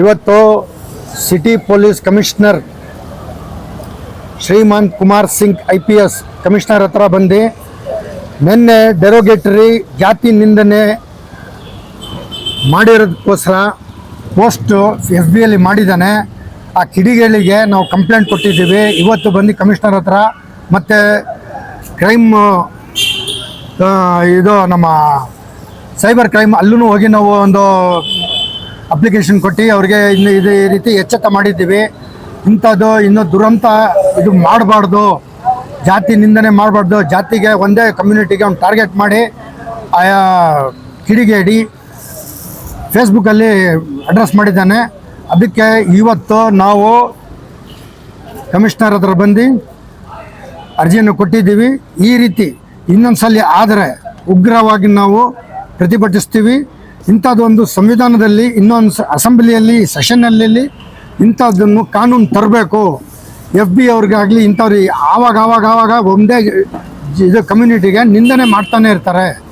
ಇವತ್ತು city police commissioner Shrimant Kumar Singh I P S commissioner ಹತ್ರ ಬಂದು ನಿನ್ನೆ ಡೆರೋಗೇಟರಿ ಜಾತಿ ನಿಂದನೆ ಮಾಡಿರೋದಕ್ಕೋಸ್ಕರ ಪೋಸ್ಟು ಎಫ್ ಬಿ ಅಲ್ಲಿ ಮಾಡಿದ್ದಾನೆ. ಆ ಕಿಡಿಗೇಳಿಗೆ ನಾವು ಕಂಪ್ಲೇಂಟ್ ಕೊಟ್ಟಿದ್ದೀವಿ. ಇವತ್ತು ಬಂದು ಕಮಿಷನರ್ ಹತ್ರ ಮತ್ತು ಕ್ರೈಮ್ ಇದು ನಮ್ಮ ಸೈಬರ್ ಕ್ರೈಮ್ ಅಲ್ಲೂ ಹೋಗಿ ನಾವು ಒಂದು ಅಪ್ಲಿಕೇಶನ್ ಕೊಟ್ಟು ಅವ್ರಿಗೆ ಇನ್ನು ಇದು ಈ ರೀತಿ ಎಚ್ಚೆತ್ತ ಮಾಡಿದ್ದೀವಿ. ಇಂಥದ್ದು ಇನ್ನು ದುರಂತ ಇದು ಮಾಡಬಾರ್ದು. ಜಾತಿ ನಿಂದನೆ ಮಾಡಬಾರ್ದು. ಜಾತಿಗೆ ಒಂದೇ ಕಮ್ಯುನಿಟಿಗೆ ಒಂದು ಟಾರ್ಗೆಟ್ ಮಾಡಿ, ಆಯಾ ಕಿಡಿಗೇಡಿ ಫೇಸ್ಬುಕ್ಕಲ್ಲಿ ಅಡ್ರೆಸ್ ಮಾಡಿದ್ದಾನೆ. ಅದಕ್ಕೆ ಇವತ್ತು ನಾವು ಕಮಿಷನರ್ ಹತ್ರ ಬಂದು ಅರ್ಜಿಯನ್ನು ಕೊಟ್ಟಿದ್ದೀವಿ. ಈ ರೀತಿ ಇನ್ನೊಂದು ಸಲ ಆದರೆ ಉಗ್ರವಾಗಿ ನಾವು ಪ್ರತಿಭಟಿಸ್ತೀವಿ. ಇಂಥದ್ದೊಂದು ಸಂವಿಧಾನದಲ್ಲಿ, ಇನ್ನೊಂದು ಅಸೆಂಬ್ಲಿಯಲ್ಲಿ ಸೆಷನ್ನಲ್ಲಿ ಇಂಥದ್ದನ್ನು ಕಾನೂನು ತರಬೇಕು. ಎಫ್ ಬಿ ಅವ್ರಿಗಾಗಲಿ ಇಂಥವ್ರಿಗೆ ಆವಾಗ ಆವಾಗ ಆವಾಗ ಒಂದೇ ಇದು ಕಮ್ಯುನಿಟಿಗೆ ನಿಂದನೆ ಮಾಡ್ತಾನೆ ಇರ್ತಾರೆ.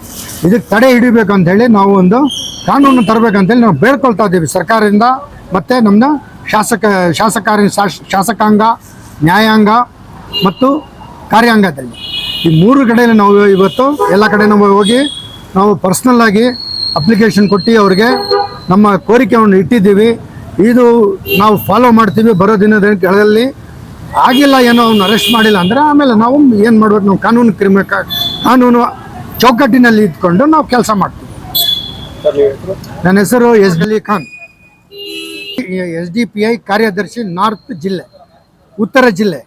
ಇದಕ್ಕೆ ತಡೆ ಹಿಡಿಬೇಕು ನಾವು ಒಂದು ಕಾನೂನು ತರಬೇಕಂತೇಳಿ ನಾವು ಬೇಡ್ಕೊಳ್ತಾ ಇದ್ದೀವಿ ಸರ್ಕಾರದಿಂದ. ಮತ್ತು ನಮ್ಮನ್ನ ಶಾಸಕ, ಶಾಸಕಾರಿ ಶಾಸ್- ಶಾಸಕಾಂಗ, ನ್ಯಾಯಾಂಗ ಮತ್ತು ಕಾರ್ಯಾಂಗದಲ್ಲಿ. ಈ ಮೂರು ಕಡೆಯಲ್ಲಿ ನಾವು ಇವತ್ತು ಎಲ್ಲ ಕಡೆ ನಾವು ಹೋಗಿ ನಾವು ಪರ್ಸ್ನಲ್ ಆಗಿ ಅಪ್ಲಿಕೇಶನ್ ಕೊಟ್ಟು ಅವ್ರಿಗೆ ನಮ್ಮ ಕೋರಿಕೆಯನ್ನು ಇಟ್ಟಿದ್ದೀವಿ. ಇದು ನಾವು ಫಾಲೋ ಮಾಡ್ತೀವಿ ಬರೋ ದಿನದಲ್ಲಿ ಆಗಿಲ್ಲ ಏನೋ ಅವ್ನು ಅರೆಸ್ಟ್ ಮಾಡಿಲ್ಲ ಅಂದರೆ ಆಮೇಲೆ ನಾವು ಏನು ಮಾಡ್ಬೇಕು? ನಾವು ಕಾನೂನು ಕ್ರಿಮಿ ಕಾನೂನು ಚೌಕಟ್ಟಿನಲ್ಲಿ ಇದ್ಕೊಂಡು ನಾವು ಕೆಲಸ ಮಾಡ್ತೀವಿ. ನನ್ನ ಹೆಸರು S D Khan. S D P I ಕಾರ್ಯದರ್ಶಿ ನಾರ್ತ್ ಜಿಲ್ಲೆ, ಉತ್ತರ ಜಿಲ್ಲೆ.